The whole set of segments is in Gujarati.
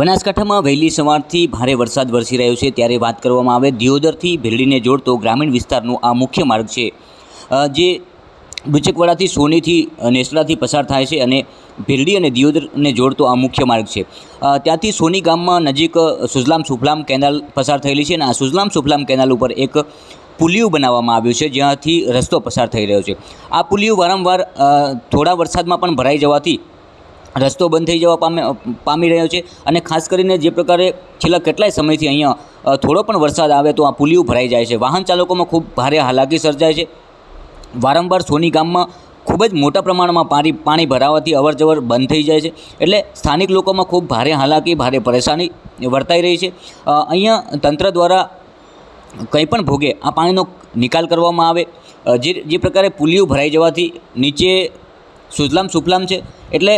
બનાસકાંઠામાં વહેલી સવારથી ભારે વરસાદ વરસી રહ્યો છે. ત્યારે વાત કરવામાં આવે દિયોદરથી ભેરડીને જોડતો ગ્રામીણ વિસ્તારનો આ મુખ્ય માર્ગ છે. જે બુચકવાડાથી સોનીથી નેસડાથી પસાર થાય છે અને ભેરડી અને દિયોદરને જોડતો આ મુખ્ય માર્ગ છે. ત્યાંથી સોની ગામમાં નજીક સુજલામ સુફલામ કેનાલ પસાર થયેલી છે અને આ સુજલામ સુફલામ કેનાલ ઉપર એક પુલિયું બનાવવામાં આવ્યું છે, જ્યાંથી રસ્તો પસાર થઈ રહ્યો છે. આ પુલિયું વારંવાર થોડા વરસાદમાં પણ ભરાઈ જવાથી રસ્તો બંધ થઈ જવા પામે પામી રહ્યો છે અને ખાસ કરીને જે પ્રકારે છેલ્લા કેટલાય સમયથી અહીંયા થોડો પણ વરસાદ આવે તો આ પુલિયું ભરાઈ જાય છે. વાહન ચાલકોમાં ખૂબ ભારે હાલાકી સર્જાય છે. વારંવાર સોની ગામમાં ખૂબ જ મોટા પ્રમાણમાં પાણી પાણી ભરાવાથી અવરજવર બંધ થઈ જાય છે. એટલે સ્થાનિક લોકોમાં ખૂબ ભારે હાલાકી, ભારે પરેશાની વર્તાઈ રહી છે. અહીંયા તંત્ર દ્વારા કંઈ પણ ભોગે આ પાણીનો નિકાલ કરવામાં આવે. જે જે પ્રકારે પુલિયું ભરાઈ જવાથી નીચે સુજલામ સુફલામ છે. એટલે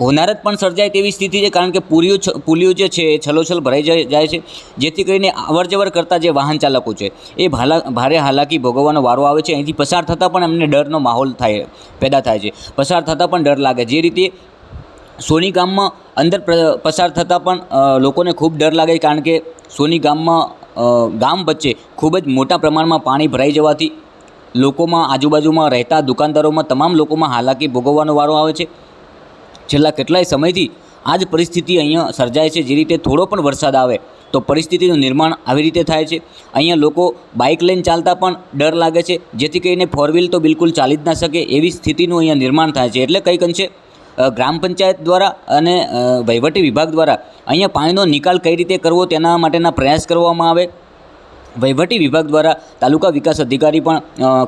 હોનારત પણ સર્જાય તેવી સ્થિતિ છે, કારણ કે પુલિયું પુલિયું જે છે એ છલોછલ ભરાઈ જાય છે. જેથી કરીને અવરજવર કરતા જે વાહન ચાલકો છે, એ ભાલા ભારે હાલાકી ભોગવવાનો વારો આવે છે. અહીંથી પસાર થતાં પણ એમને ડરનો માહોલ થાય, પેદા થાય છે. પસાર થતાં પણ ડર લાગે. જે રીતે સોની ગામમાં અંદર પસાર થતાં પણ લોકોને ખૂબ ડર લાગે, કારણ કે સોની ગામમાં ગામ વચ્ચે ખૂબ જ મોટા પ્રમાણમાં પાણી ભરાઈ જવાથી લોકોમાં આજુબાજુમાં રહેતા દુકાનદારોમાં તમામ લોકોમાં હાલાકી ભોગવવાનો વારો આવે છે. છેલ્લા કેટલાય સમયથી આ જ પરિસ્થિતિ અહીંયા સર્જાય છે. જે રીતે થોડો પણ વરસાદ આવે તો પરિસ્થિતિનું નિર્માણ આવી રીતે થાય છે. અહીંયા લોકો બાઇક લઈને ચાલતા પણ ડર લાગે છે. જેથી કરીને ફોર વ્હીલ તો બિલકુલ ચાલી જ ના શકે એવી સ્થિતિનું અહીંયા નિર્માણ થાય છે. એટલે કંઈક અંશે ગ્રામ પંચાયત દ્વારા અને વહીવટી વિભાગ દ્વારા અહીંયા પાણીનો નિકાલ કઈ રીતે કરવો તેના માટેના પ્રયાસ કરવામાં આવે. વહીવટી વિભાગ દ્વારા તાલુકા વિકાસ અધિકારી પણ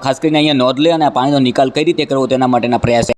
ખાસ કરીને અહીંયા નોંધ લે અને પાણીનો નિકાલ કઈ રીતે કરવો તેના માટેના પ્રયાસ